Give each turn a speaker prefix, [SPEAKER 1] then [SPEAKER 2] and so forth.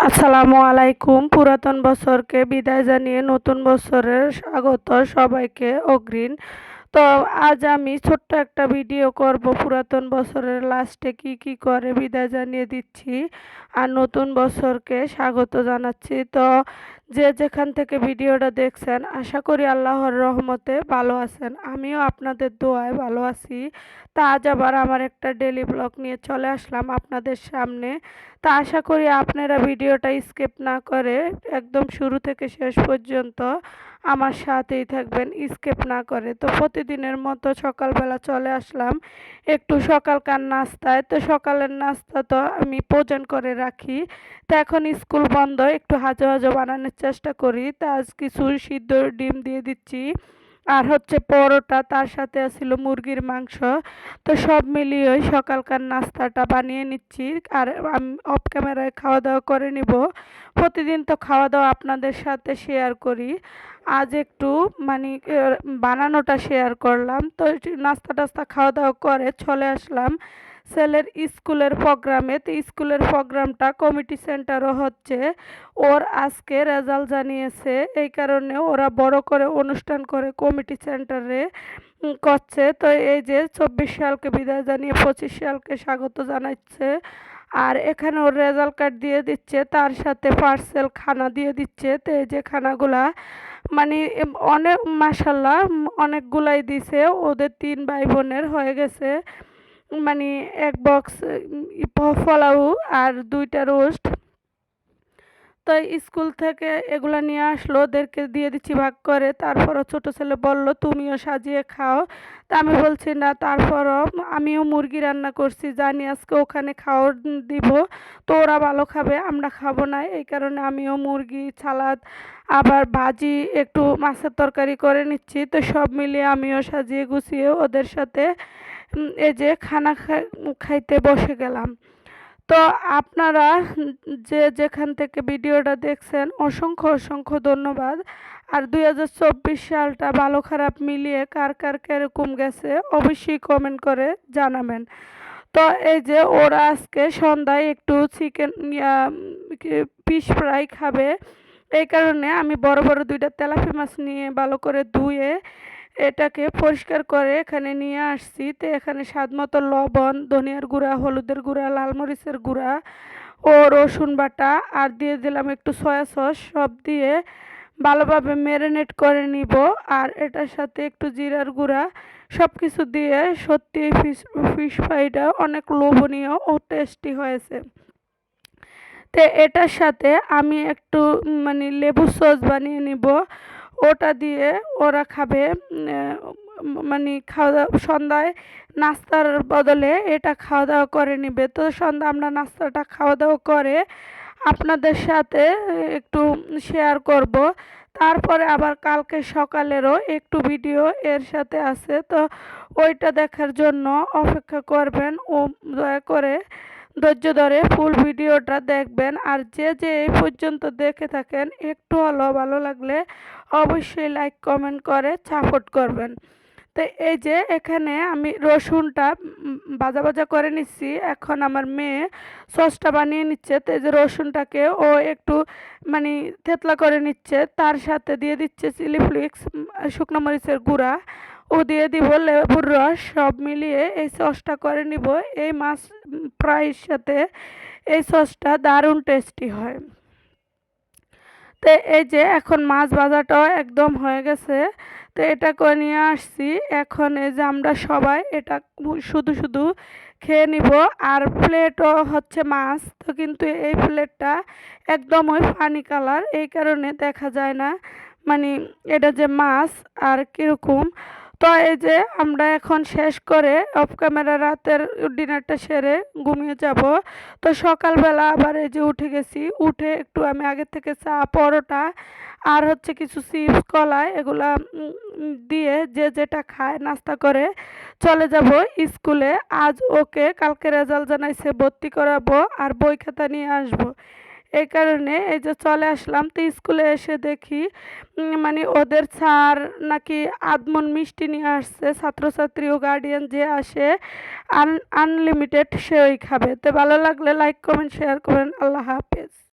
[SPEAKER 1] আসসালামু আলাইকুম। পুরাতন বছরকে বিদায় জানিয়ে নতুন বছরের স্বাগত সবাইকে। অগ্রিম তো আজ আমি ছোট্ট একটা ভিডিও করব পুরাতন বছরের লাস্টে কি কি করে বিদায় জানিয়ে দিচ্ছি আর নতুন বছরকে স্বাগত জানাচ্ছি। তো যে যেখান থেকে ভিডিওটা দেখছেন, আশা করি আল্লাহর রহমতে ভালো আছেন। আমিও আপনাদের দোয়ায় ভালো আছি। তা আজ আবার আমার একটা ডেলি ব্লগ নিয়ে চলে আসলাম আপনাদের সামনে। তা আশা করি আপনারা ভিডিওটা স্কিপ না করে একদম শুরু থেকে শেষ পর্যন্ত আমার সাথেই থাকবেন স্কেপ না করে। তো প্রতিদিনের মতো সকালবেলা চলে আসলাম। একটু সকালকার নাস্তায়। তো সকালের নাস্তা তো আমি পোজন করে রাখি। তো এখন স্কুল বন্ধ। একটু হাজো হাজো বানানোর চেষ্টা করি। তা আজ কিছু সিদ্ধ ডিম দিয়ে দিচ্ছি। আর হচ্ছে পরোটা, তার সাথে ছিল মুরগির মাংস। তো সব মিলিয়ে সকালকার নাস্তাটা বানিয়ে নিচ্ছি আর আমি অফ ক্যামেরায় খাওয়া দাওয়া করে নিব। প্রতিদিন তো খাওয়া দাওয়া আপনাদের সাথে শেয়ার করি। আজ একটু মানে বানানোটা শেয়ার করলাম। তো নাস্তা টাস্তা খাওয়া দাওয়া করে চলে আসলাম। ছেলের স্কুলের প্রোগ্রামে, তো স্কুলের প্রোগ্রামটা কমিটি সেন্টারও হচ্ছে। ওর আজকে রেজাল্ট জানিয়েছে, এই কারণে ওরা বড় করে অনুষ্ঠান করে কমিটি সেন্টারে করছে। তো এই যে চব্বিশ সালকে বিদায় জানিয়ে পঁচিশ সালকে স্বাগত জানাচ্ছে। আর এখানে ওর রেজাল্ট কার্ড দিয়ে দিচ্ছে, তার সাথে পার্সেল খানা দিয়ে দিচ্ছে। তো এই যে খানাগুলা মানে অনেক মাসাল্লাহ অনেকগুলাই দিছে। ওদের তিন ভাই বোনের হয়ে গেছে। মানে এক বক্স ফলাউ আর দুইটা রোস্ট তো স্কুল থেকে এগুলো নিয়ে আসলো, ওদেরকে দিয়ে দিচ্ছি ভাগ করে। তারপরও ছোট ছেলে বলল, তুমিও সাজিয়ে খাও। তা আমি বলছি, না, তারপরও আমিও মুরগি রান্না করছি, জানি আজকে ওখানে খাওয়ার দিব। তো ওরা ভালো খাবে, আমরা খাব না। এই কারণে আমিও মুরগি, সালাদ, আবার ভাজি একটু মাছের তরকারি করে নিচ্ছি। তো সব মিলিয়ে আমিও সাজিয়ে গুছিয়ে ওদের সাথে যে খানা খাইতে বসে গেলাম। তো আপনারা যে যেখান থেকে ভিডিওটা দেখছেন, অসংখ্য অসংখ্য ধন্যবাদ। আর দুই হাজার চব্বিশ সালটা ভালো খারাপ মিলিয়ে কার কার কীরকম গেছে, অবশ্যই কমেন্ট করে জানাবেন। তো এই যে ওরা আজকে সন্ধ্যায় একটু চিকেন পিস ফ্রাই খাবে। এই কারণে আমি বড় বড় দুইটা তেলাপি মাছ নিয়ে ভালো করে ধুয়ে এটাকে পরিষ্কার করে এখানে নিয়ে আসছি। তো এখানে স্বাদ মতো লবণ, ধনিয়ার গুঁড়া, হলুদের গুঁড়া, লাল মরিচের গুঁড়া ও রসুন বাটা আর দিয়ে দিলাম একটু সয়া সস। সব দিয়ে ভালোভাবে ম্যারিনেট করে নিব আর এটার সাথে একটু জিরার গুঁড়া। সব কিছু দিয়ে সত্যি ফিশ ফিশ ফ্রাইটা অনেক লোভনীয় ও টেস্টি হয়েছে। তো এটার সাথে আমি একটু মানে লেবু সস বানিয়ে নিব। ওটা দিয়ে ওরা খাবে মানে খাওয়া দাওয়া, সন্ধ্যায় নাস্তার বদলে এটা খাওয়া দাওয়া করে নিবে। তো সন্ধ্যা আমরা নাস্তাটা খাওয়া দাওয়া করে আপনাদের সাথে একটু শেয়ার করব। তারপরে আবার কালকে সকালেরও একটু ভিডিও এর সাথে আছে। তো ওইটা দেখার জন্য অপেক্ষা করবেন। ও দয়া করে ধৈর্য ধরে ফুল ভিডিওটা দেখবেন। আর যে যে এই পর্যন্ত দেখে থাকেন, একটু হলো ভালো লাগলে অবশ্যই লাইক কমেন্ট করে সাপোর্ট করবেন। তো এই যে এখানে আমি রসুনটা বাজা বাজা করে নিচ্ছি। এখন আমার মেয়ে সসটা বানিয়ে নিচ্ছে। তো এই যে রসুনটাকে ও একটু মানে থেতলা করে নিচ্ছে। তার সাথে দিয়ে দিচ্ছে চিলি ফ্লিক্স শুকনো মরিচের গুঁড়া। ও দিয়ে দিব লেবুর রস। সব মিলিয়ে এই সসটা করে নিব। এই মাছ ফ্রাইয়ের সাথে এই সসটা দারুণ টেস্টি হয়। তো এই যে এখন মাছ ভাজাটাও একদম হয়ে গেছে। তো এটা করে নিয়ে আসছি? এখন এই যে আমরা সবাই এটা শুধু শুধু খেয়ে নিব। আর প্লেটও হচ্ছে মাছ। তো কিন্তু এই প্লেটটা একদম ওই ফানি কালার এই কারণে দেখা যায় না। মানে এটা যে মাছ আর কীরকম। তো এই যে আমরা এখন শেষ করে অফ ক্যামেরা রাতের ডিনারটা সেরে ঘুমিয়ে যাব। তো সকালবেলা আবার এই যে উঠে গেছি, উঠে একটু আমি আগে থেকে চা, পরোটা আর হচ্ছে কিছু চিপস কলা এগুলা দিয়ে যে যেটা খায়, নাস্তা করে চলে যাব স্কুলে। আজ ওকে কালকে রেজাল্ট জানাইছে, ভর্তি করাবো আর বই খাতা নিয়ে আসব। এই কারণে এই যে চলে আসলাম তো স্কুলে এসে দেখি মানে ওদের স্যার নাকি আদমন মিষ্টি নিয়ে আসছে, ছাত্রছাত্রী ও গার্ডিয়ান যে আসে, আন আনলিমিটেড সে ওই খাবে। তো ভালো লাগলে লাইক কমেন্ট শেয়ার করেন আল্লাহ হাফেজ।